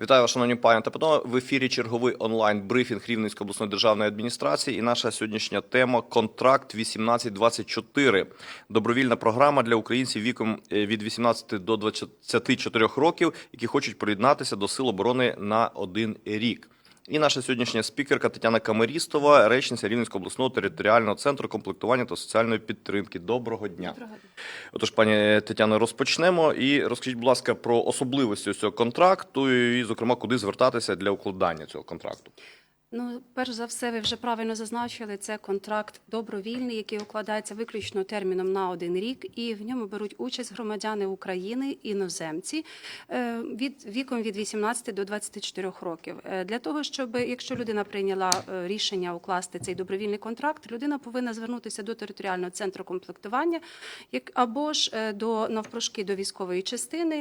Вітаю вас, шановні пані та панове. В ефірі черговий онлайн брифінг Рівненської обласної державної адміністрації. І наша сьогоднішня тема контракт 1824. Добровільна програма для українців віком е, від 18 до 24 років, які хочуть приєднатися до сил оборони на один рік. І наша сьогоднішня спікерка Тетяна Камерістова, речниця Рівненського обласного територіального центру комплектування та соціальної підтримки. Доброго дня. Отож, пані Тетяно, розпочнемо і розкажіть, будь ласка, про особливості цього контракту, і, зокрема, куди звертатися для укладання цього контракту. Ну, перш за все, ви вже правильно зазначили, це контракт добровільний, який укладається виключно терміном на один рік, і в ньому беруть участь громадяни України, іноземці е, від віком від 18 до 24 років. Е, Для того, щоб якщо людина прийняла е, рішення укласти цей добровільний контракт, людина повинна звернутися до територіального центру комплектування, як або ж до навпрошки до військової частини,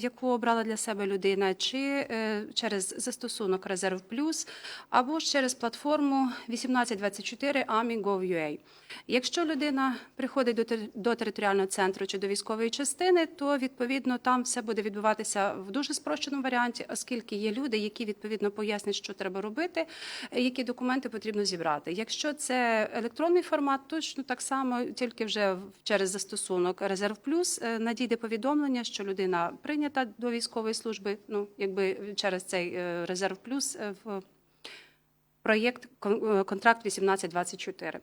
яку обрала для себе людина, чи через застосунок Резерв Плюс, або ж через платформу 1824 AMI.gov.ua. Якщо людина приходить до, до територіального центру чи до військової частини, то відповідно там все буде відбуватися в дуже спрощеному варіанті, оскільки є люди, які відповідно пояснять, що треба робити, які документи потрібно зібрати. Якщо це електронний формат, точно так само, тільки вже через застосунок Резерв Плюс е, надійде повідомлення, що людина прийнята до військової служби. Ну якби через цей е, Резерв Плюс е, в проєкт е, контракт 1824.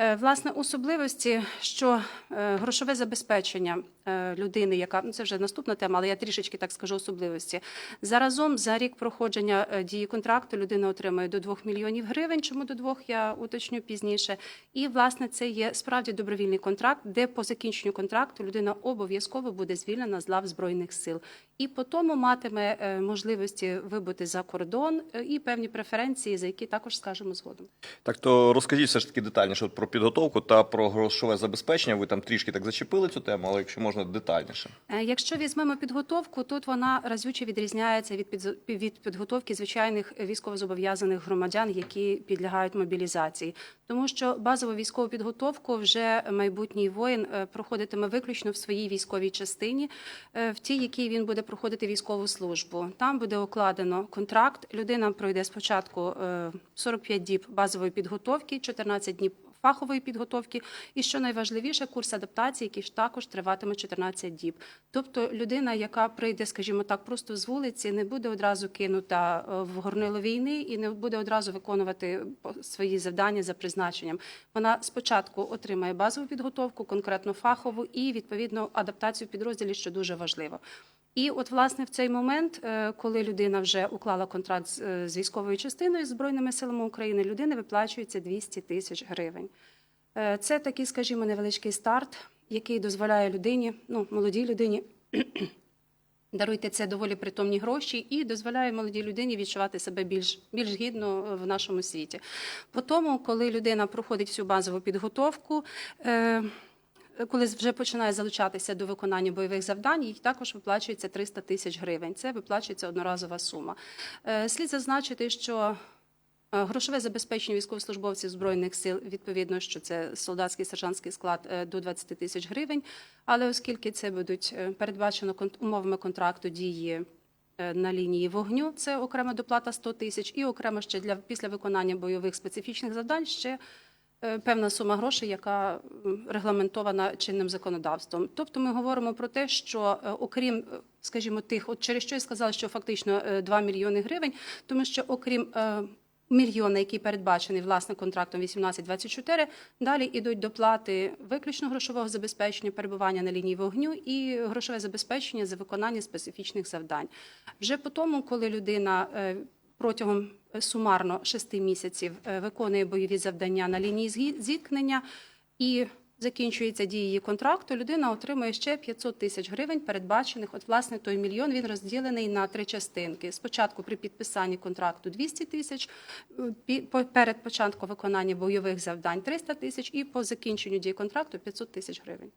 Е, Власне, особливості, що е, грошове забезпечення е, людини, яка ну це вже наступна тема, але я трішечки так скажу особливості. Заразом за рік проходження дії контракту людина отримує до 2 мільйонів гривень. Чому до 2, я уточню пізніше. І власне це є справді добровільний контракт, де по закінченню контракту людина обов'язково буде звільнена з лав збройних сил, і по тому матиме можливості вибути за кордон і певні преференції, за які також скажемо згодом. Так, то розкажіть все ж таки детальніше про підготовку та про грошове забезпечення. Ви там трішки так зачепили цю тему, але якщо можна детальніше. Е, Якщо візьмемо підготовку, тут вона разюче відрізняється від від підготовки звичайних військовозобов'язаних громадян, які підлягають мобілізації, тому що базову військову підготовку вже майбутній воїн е, проходитиме виключно в своїй військовій частині, е, в тій, якій він буде проходити військову службу. Там буде укладено контракт. Людина пройде спочатку е, 45 діб базової підготовки, 14 днів фахової підготовки, і що найважливіше, курс адаптації, який ж також триватиме 14 діб. Тобто людина, яка прийде, скажімо так, просто з вулиці, не буде одразу кинута е, в горнило війни і не буде одразу виконувати свої завдання за призначенням. Вона спочатку отримає базову підготовку, конкретно фахову, і відповідно адаптацію в підрозділі, що дуже важливо. І от власне в цей момент, е, коли людина вже уклала контракт з, е, військовою частиною з збройними силами України, людини виплачується 200 тисяч гривень. Е, Це такий, скажімо, невеличкий старт, який дозволяє людині, ну молодій людині. Даруйте це доволі притомні гроші і дозволяє молодій людині відчувати себе більш, більш гідно в нашому світі. По тому, коли людина проходить всю базову підготовку, е, коли вже починає залучатися до виконання бойових завдань, їй також виплачується 300 тисяч гривень. Це виплачується одноразова сума. Е, Слід зазначити, що е, грошове забезпечення військовослужбовців збройних сил відповідно, що це солдатський сержантський склад е, до 20 тисяч гривень. Але оскільки це будуть передбачено умовами контракту дії. На лінії вогню це окрема доплата 100 тисяч, і окремо ще для після виконання бойових специфічних завдань ще певна сума грошей, яка регламентована чинним законодавством. Тобто ми говоримо про те, що е, окрім, е, скажімо, тих, от через що я сказала, що фактично е, 2 мільйони гривень, тому що окрім е, мільйона, який передбачений власне контрактом 1824, далі йдуть доплати виключно грошового забезпечення, перебування на лінії вогню і грошове забезпечення за виконання специфічних завдань. Вже по тому, коли людина е, протягом е, сумарно шести місяців е, виконує бойові завдання на лінії зіткнення і закінчується дія її контракту, людина отримує ще 500 тисяч гривень, передбачених. От, власне, той мільйон він розділений на три частинки. Спочатку при підписанні контракту 200 тисяч, е, перед початком виконання бойових завдань 300 тисяч і по закінченню дії контракту 500 тисяч гривень.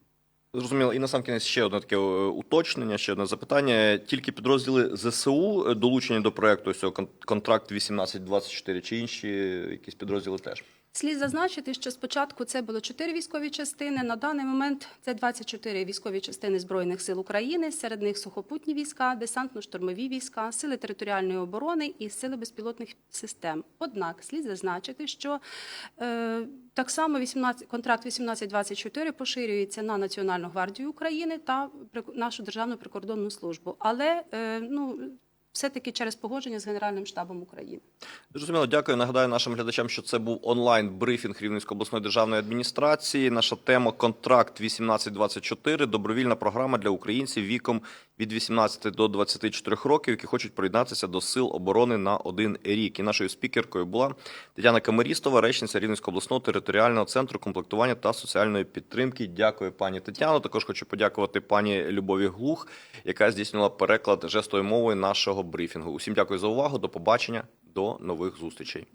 Зрозуміло, і на сам кінець ще одне таке е, уточнення, ще одне запитання. Тільки підрозділи ЗСУ долучені до проекту цього кон- контракт 1824 чи інші якісь підрозділи теж? Слід зазначити, що спочатку це було 4 військові частини. На даний момент це 24 військові частини Збройних сил України. Серед них сухопутні війська, десантно-штурмові війська, сили територіальної оборони і сили безпілотних систем. Однак слід зазначити, що е, так само 18, контракт 1824 поширюється на Національну гвардію України та нашу державну прикордонну службу, але е, ну все-таки через погодження з Генеральним штабом України. Зрозуміло, дякую. Нагадаю нашим глядачам, що це був онлайн брифінг Рівненської обласної державної адміністрації. Наша тема контракт 1824. Добровільна програма для українців віком від 18 до 24 років, які хочуть приєднатися до сил оборони на один рік. І нашою спікеркою була Тетяна Камерістова, речниця Рівненського обласного територіального центру комплектування та соціальної підтримки. Дякую, пані Тетяно. Також хочу подякувати пані Любові Глух, яка здійснила переклад жестовою мовою нашого брифінгу. Усім дякую за увагу. До побачення, до нових зустрічей.